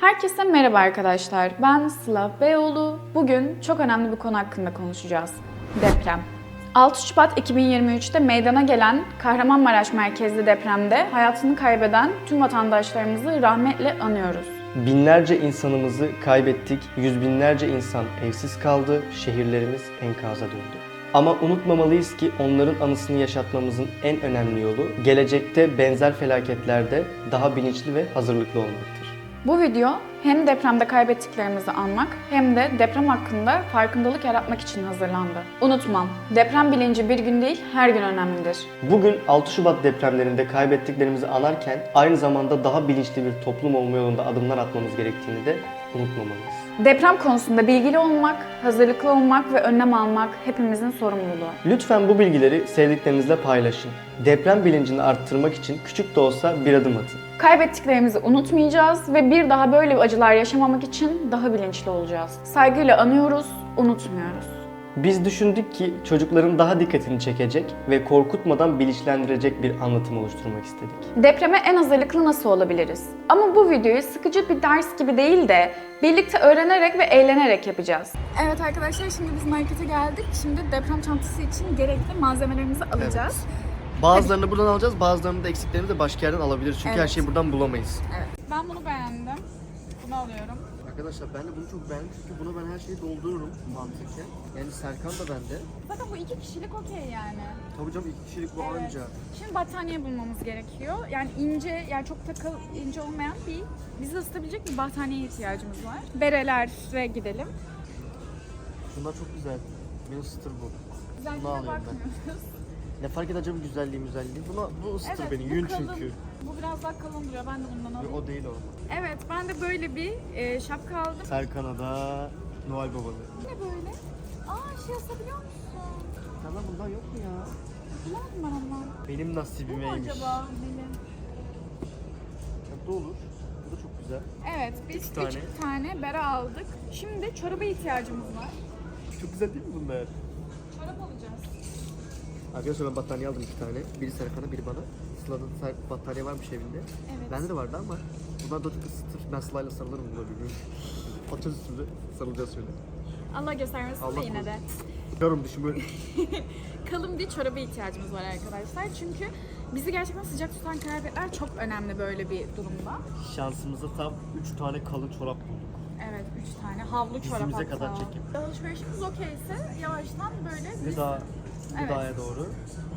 Herkese merhaba arkadaşlar. Ben Sıla Beyoğlu. Bugün çok önemli bir konu hakkında konuşacağız. Deprem. 6 Şubat 2023'te meydana gelen Kahramanmaraş merkezli depremde hayatını kaybeden tüm vatandaşlarımızı rahmetle anıyoruz. Binlerce insanımızı kaybettik, yüz binlerce insan evsiz kaldı, şehirlerimiz enkaza döndü. Ama unutmamalıyız ki onların anısını yaşatmamızın en önemli yolu gelecekte benzer felaketlerde daha bilinçli ve hazırlıklı olmaktır. Bu video hem depremde kaybettiklerimizi anmak hem de deprem hakkında farkındalık yaratmak için hazırlandı. Unutmam, deprem bilinci bir gün değil her gün önemlidir. Bugün 6 Şubat depremlerinde kaybettiklerimizi anarken aynı zamanda daha bilinçli bir toplum olma yolunda adımlar atmamız gerektiğini de unutmamalıyız. Deprem konusunda bilgili olmak, hazırlıklı olmak ve önlem almak hepimizin sorumluluğu. Lütfen bu bilgileri sevdiklerinizle paylaşın. Deprem bilincini arttırmak için küçük de olsa bir adım atın. Kaybettiklerimizi unutmayacağız ve bir daha böyle acılar yaşamamak için daha bilinçli olacağız. Saygıyla anıyoruz, unutmuyoruz. Biz düşündük ki çocukların daha dikkatini çekecek ve korkutmadan bilinçlendirecek bir anlatım oluşturmak istedik. Depreme en hazırlıklı nasıl olabiliriz? Ama bu videoyu sıkıcı bir ders gibi değil de birlikte öğrenerek ve eğlenerek yapacağız. Evet arkadaşlar şimdi biz markete geldik. Şimdi deprem çantası için gerekli malzemelerimizi alacağız. Bazılarını buradan alacağız, bazılarını da eksiklerini de başka yerden alabiliriz. Çünkü her Evet. şeyi buradan bulamayız. Evet. Ben bunu beğendim. Bunu alıyorum. Arkadaşlar ben de bunu çok beğendim çünkü buna ben her şeyi doldururum mantıken. Yani Serkan da bende. Zaten bu iki kişilik okey yani. Tabii canım iki kişilik bu Evet. anca. Şimdi battaniye bulmamız gerekiyor. Yani ince, yani çok takıl ince olmayan bir, bizi ısıtabilecek bir battaniyeye ihtiyacımız var. Berelere gidelim. Şunlar çok güzel. Beni ısıtır bu. Güzelliğine Bunu alıyorum ben. bakmıyoruz. Ne fark eder canım güzelliği güzelliği. Buna, bu ısıtır beni. bu Yün kalın. çünkü. Bu biraz daha kalın duruyor. Ben de bundan alayım. O değil o. Evet, ben de böyle bir e, şapka aldım. Serkan'a da Noel babalı. Ne böyle? Aa, şey asabiliyor musun? Sana bundan yok mu ya? Bulamadım ben ondan. Benim Bu mu nasibimeymiş. acaba? Benim. Tatlı olur. Bu da çok güzel. Evet, biz üç tane. tane. bere aldık. Şimdi çoraba ihtiyacımız var. Çok güzel değil mi bunlar? Arkadaşlar ben battaniye aldım iki tane. Biri Serkan'a biri bana. Ser- battaniye varmış evinde. Evet. Bende de vardı ama bunlar da çok ısıtır. Ben Sıla'yla sarılırım buna bir gün. Atacağız üstünde. Sarılacağız şöyle. Allah göstermesin Allah de yine de. Yarım dişim böyle. kalın bir çoraba ihtiyacımız var arkadaşlar. Çünkü bizi gerçekten sıcak tutan kıyafetler çok önemli böyle bir durumda. Şansımıza tam 3 tane kalın çorap bulduk. Evet, üç tane havlu çorap Dizimize hatta. kadar çekim. Alışverişimiz okeyse yavaştan böyle biz... Gıda, Evet. gıdaya doğru.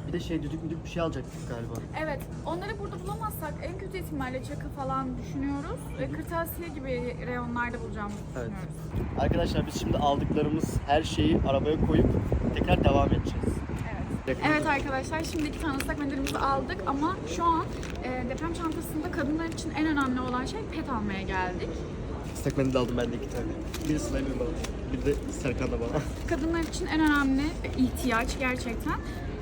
Bir de şey düdük müdük bir şey alacaktık galiba. Evet, onları burada bulamazsak en kötü ihtimalle çakı falan düşünüyoruz. Ve kırtasiye gibi reyonlarda bulacağımızı Evet. düşünüyoruz. Arkadaşlar biz şimdi aldıklarımız her şeyi arabaya koyup tekrar devam edeceğiz. Evet. Evet arkadaşlar şimdi iki tane ıslak mendilimizi aldık ama şu an e, deprem çantasında kadınlar için en önemli olan şey pet almaya geldik. Islak mendil aldım ben de iki tane. Bir bana. Bir de Serkan da bana. Kadınlar için en önemli ihtiyaç gerçekten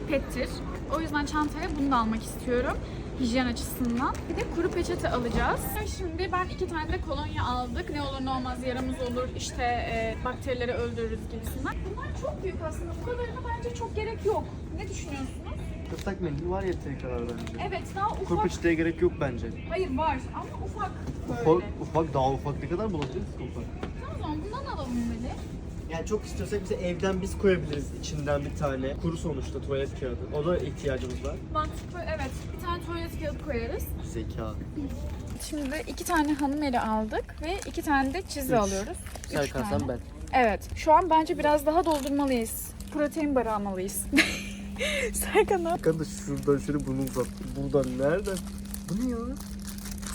pettir. O yüzden çantaya bunu da almak istiyorum. Hijyen açısından. Bir de kuru peçete alacağız. Şimdi ben iki tane de kolonya aldık. Ne olur ne olmaz yaramız olur, işte e, bakterileri öldürürüz gibisinden. Bunlar çok büyük aslında. Bu kadarına bence çok gerek yok. Ne düşünüyorsunuz? Islak mendil var yeteri kadar bence. Evet daha ufak. Peçeteye gerek yok bence. Hayır var ama ufak böyle. Ufak, ufak daha ufak ne kadar bulabiliriz ki ufak? Tamam o zaman bundan alalım Melih. Yani çok istiyorsak bize evden biz koyabiliriz içinden bir tane. Kuru sonuçta tuvalet kağıdı. O da ihtiyacımız var. Mantıklı evet. Bir tane tuvalet kağıdı koyarız. Zeka. Şimdi iki tane hanım eli aldık ve iki tane de çizi alıyoruz. Üç Serkan tane. sen ben. Evet. Şu an bence biraz daha doldurmalıyız. Protein barı almalıyız. Serkan ne yap- Serkan da şuradan şöyle bunu uzattı. Buradan nereden? Bu ne ya?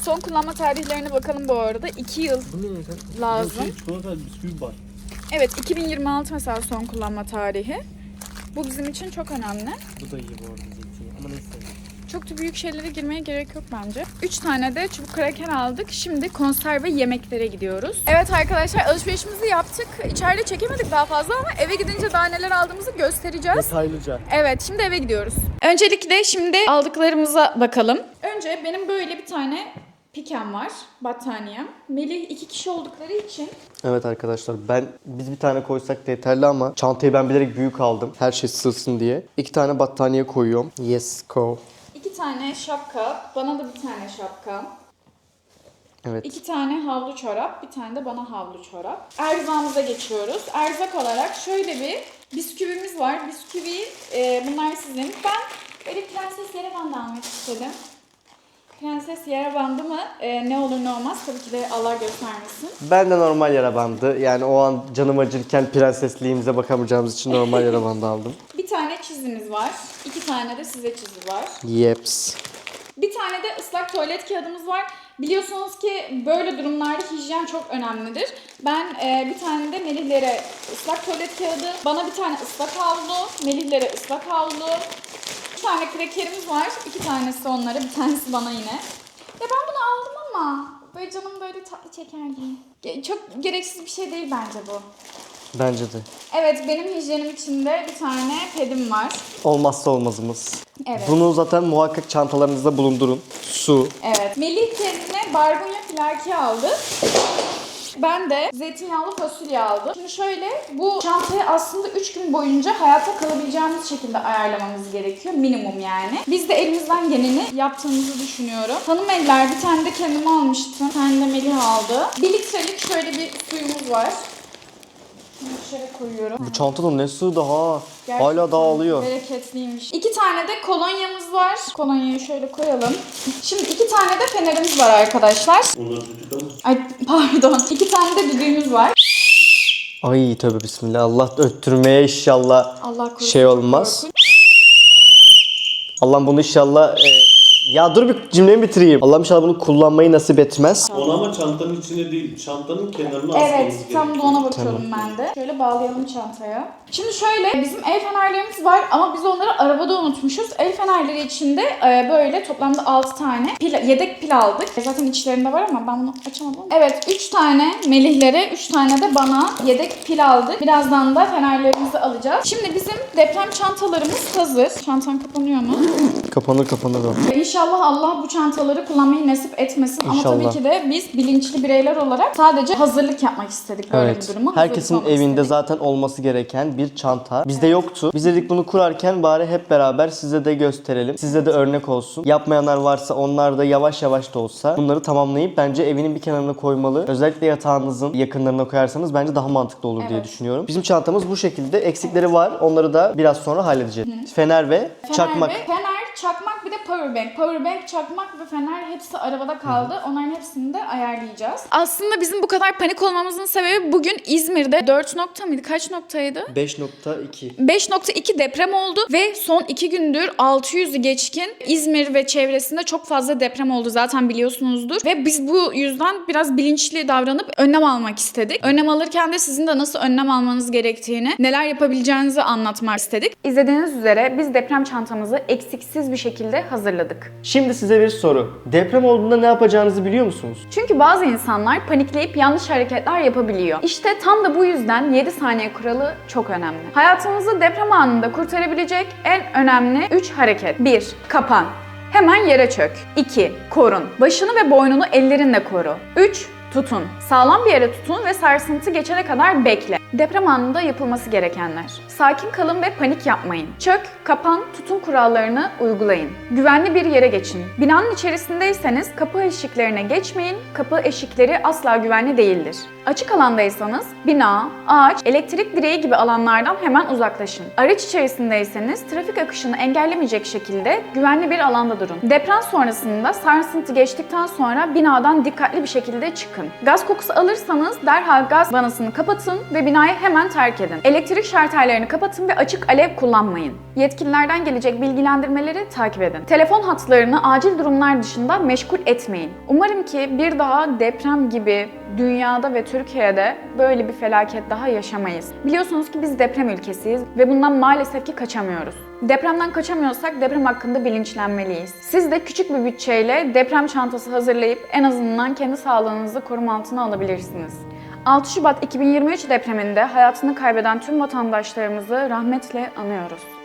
Son kullanma tarihlerine bakalım bu arada. 2 yıl. Bu ne ya? Sen- Lazım. Şey, çikolata bisküvi var. Evet 2026 mesela son kullanma tarihi. Bu bizim için çok önemli. Bu da iyi bu arada. Ama neyse. Çok da büyük şeylere girmeye gerek yok bence. 3 tane de çubuk kraker aldık. Şimdi konserve yemeklere gidiyoruz. Evet arkadaşlar alışverişimizi yaptık. İçeride çekemedik daha fazla ama eve gidince daha neler aldığımızı göstereceğiz. Detaylıca. Evet şimdi eve gidiyoruz. Öncelikle şimdi aldıklarımıza bakalım. Önce benim böyle bir tane pikem var. Battaniyem. Melih iki kişi oldukları için Evet arkadaşlar ben biz bir tane koysak da yeterli ama çantayı ben bilerek büyük aldım. Her şey sığsın diye. İki tane battaniye koyuyorum. Yes go. Tane şapka. Bana da bir tane şapka. Evet. İki tane havlu çorap, bir tane de bana havlu çorap. Erzağımıza geçiyoruz. Erzak olarak şöyle bir bisküvimiz var. Bisküvi e, bunlar sizin. Ben böyle prenses yere bandı almak istedim. Prenses yere bandı mı e, ne olur ne olmaz tabii ki de Allah göstermesin. Ben de normal yara bandı. Yani o an canım acırken prensesliğimize bakamayacağımız için normal yara bandı aldım. Bir tane çizimiz var. iki tane de size çizi var. Yeps. Bir tane de ıslak tuvalet kağıdımız var. Biliyorsunuz ki böyle durumlarda hijyen çok önemlidir. Ben e, bir tane de Melih'lere ıslak tuvalet kağıdı, bana bir tane ıslak havlu, Melih'lere ıslak havlu. Tane krekerimiz var. İki tanesi onlara, bir tanesi bana yine. Ya ben bunu aldım ama böyle canım böyle tatlı çeker. Ge- Çok gereksiz bir şey değil bence bu. Bence de. Evet benim hijyenim içinde bir tane pedim var. Olmazsa olmazımız. Evet. Bunu zaten muhakkak çantalarınızda bulundurun. Su. Evet. Melih kendine barbunya filaki aldı. Ben de zeytinyağlı fasulye aldım. Şimdi şöyle bu çantayı aslında 3 gün boyunca hayatta kalabileceğimiz şekilde ayarlamamız gerekiyor. Minimum yani. Biz de elimizden geleni yaptığımızı düşünüyorum. Hanım eller bir tane de kendime almıştım. Bir tane de Melih aldı. 1 litrelik şöyle bir suyumuz var. Şöyle koyuyorum. Bu çantada ne su daha. Gerçekten Hala dağılıyor. Bereketliymiş. İki tane de kolonyamız var. Kolonyayı şöyle koyalım. Şimdi iki tane de fenerimiz var arkadaşlar. Ay pardon. İki tane de düdüğümüz var. Ay tövbe bismillah. Allah öttürmeye inşallah Allah korusun. şey olmaz. Allah'ım bunu inşallah... e, Ya dur bir cümlemi bitireyim. Allah'ım inşallah bunu kullanmayı nasip etmez. Onu ama çantanın içine değil, çantanın kenarına asmamız Evet, gerekiyor. tam da ona bakıyorum ben de. Şöyle bağlayalım çantaya. Şimdi şöyle, bizim el fenerlerimiz var ama biz onları arabada unutmuşuz. El fenerleri içinde e, böyle toplamda 6 tane pil, yedek pil aldık. E, Zaten içlerinde var ama ben bunu açamadım. Evet, 3 tane Melihlere, 3 tane de bana yedek pil aldık. Birazdan da fenerlerimizi alacağız. Şimdi bizim deprem çantalarımız hazır. Çantan kapanıyor mu? Kapanır kapanır o. İnşallah Allah bu çantaları kullanmayı nasip etmesin. Ama İnşallah. tabii ki de biz bilinçli bireyler olarak sadece hazırlık yapmak istedik böyle Evet. bir duruma. Herkesin evinde istedik. zaten olması gereken bir çanta. Bizde yoktu. Biz dedik bunu kurarken bari hep beraber size de gösterelim. Size de örnek olsun. Yapmayanlar varsa onlar da yavaş yavaş da olsa bunları tamamlayıp bence evinin bir kenarına koymalı. Özellikle yatağınızın yakınlarına koyarsanız bence daha mantıklı olur diye Evet. düşünüyorum. Bizim çantamız bu şekilde. Eksikleri var. Onları da biraz sonra halledeceğiz. Fener ve Fener çakmak. ve fener, çakmak bir de powerbank. Powerbank, çakmak ve fener hepsi arabada kaldı. Onların hepsini de ayarlayacağız. Aslında bizim bu kadar panik olmamızın sebebi bugün İzmir'de 4 nokta mıydı? Kaç noktaydı? 5.2 5.2 deprem oldu ve son 2 gündür 600'ü geçkin İzmir ve çevresinde çok fazla deprem oldu zaten biliyorsunuzdur. Ve biz bu yüzden biraz bilinçli davranıp önlem almak istedik. Önlem alırken de sizin de nasıl önlem almanız gerektiğini, neler yapabileceğinizi anlatmak istedik. İzlediğiniz üzere biz deprem çantamızı eksiksiz bir şekilde hazırladık. Şimdi size bir soru. Deprem olduğunda ne yapacağınızı biliyor musunuz? Çünkü bazı insanlar panikleyip yanlış hareketler yapabiliyor. İşte tam da bu yüzden 7 saniye kuralı çok önemli. Hayatınızı deprem anında kurtarabilecek en önemli 3 hareket. 1. Kapan. Hemen yere çök. 2. Korun. Başını ve boynunu ellerinle koru. 3. Tutun. Sağlam bir yere tutun ve sarsıntı geçene kadar bekle. Deprem anında yapılması gerekenler. Sakin kalın ve panik yapmayın. Çök, kapan, tutun kurallarını uygulayın. Güvenli bir yere geçin. Binanın içerisindeyseniz kapı eşiklerine geçmeyin. Kapı eşikleri asla güvenli değildir. Açık alandaysanız bina, ağaç, elektrik direği gibi alanlardan hemen uzaklaşın. Araç içerisindeyseniz trafik akışını engellemeyecek şekilde güvenli bir alanda durun. Deprem sonrasında sarsıntı geçtikten sonra binadan dikkatli bir şekilde çıkın. Gaz kokusu alırsanız derhal gaz vanasını kapatın ve binayı hemen terk edin. Elektrik şarterlerini kapatın ve açık alev kullanmayın. Yetkililerden gelecek bilgilendirmeleri takip edin. Telefon hatlarını acil durumlar dışında meşgul etmeyin. Umarım ki bir daha deprem gibi dünyada ve Türkiye'de böyle bir felaket daha yaşamayız. Biliyorsunuz ki biz deprem ülkesiyiz ve bundan maalesef ki kaçamıyoruz. Depremden kaçamıyorsak deprem hakkında bilinçlenmeliyiz. Siz de küçük bir bütçeyle deprem çantası hazırlayıp en azından kendi sağlığınızı koruma altına alabilirsiniz. 6 Şubat 2023 depreminde hayatını kaybeden tüm vatandaşlarımızı rahmetle anıyoruz.